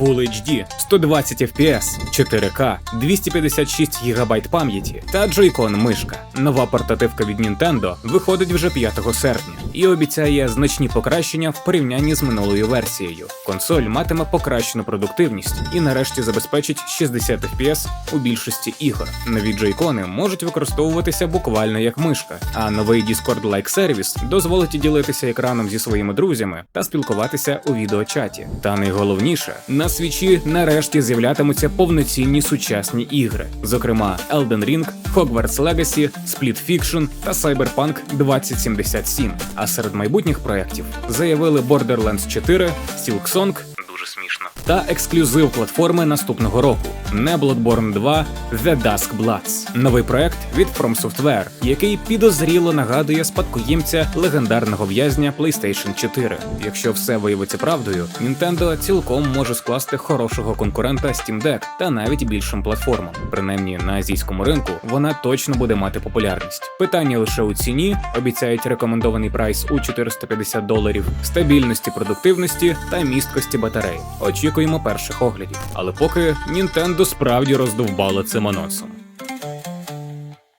Full HD, 120 FPS, 4К, 256 ГБ пам'яті та Joy-Con мишка. Нова портативка від Nintendo виходить вже 5 серпня і обіцяє значні покращення в порівнянні з минулою версією. Консоль матиме покращену продуктивність і нарешті забезпечить 60 FPS у більшості ігор. Нові джойкони можуть використовуватися буквально як мишка, а новий Discord-like сервіс дозволить ділитися екраном зі своїми друзями та спілкуватися у відеочаті. Та найголовніше, на свічі нарешті з'являтимуться повноцінні сучасні ігри, зокрема Elden Ring, Hogwarts Legacy, Split Fiction та Cyberpunk 2077. А серед майбутніх проєктів заявили Borderlands 4, Silksong, та ексклюзив платформи наступного року не Bloodborne 2 The Dusk Bloods. Новий проект від From Software, який підозріло нагадує спадкоємця легендарного в'язня PlayStation 4. Якщо все виявиться правдою, Nintendo цілком може скласти хорошого конкурента Steam Deck та навіть більшим платформам. Принаймні на азійському ринку вона точно буде мати популярність. Питання лише у ціні, обіцяють рекомендований прайс у 450 доларів, стабільності продуктивності та місткості батарей. Очікуємо перших оглядів. Але поки Нінтендо справді роздовбала цим анонсом.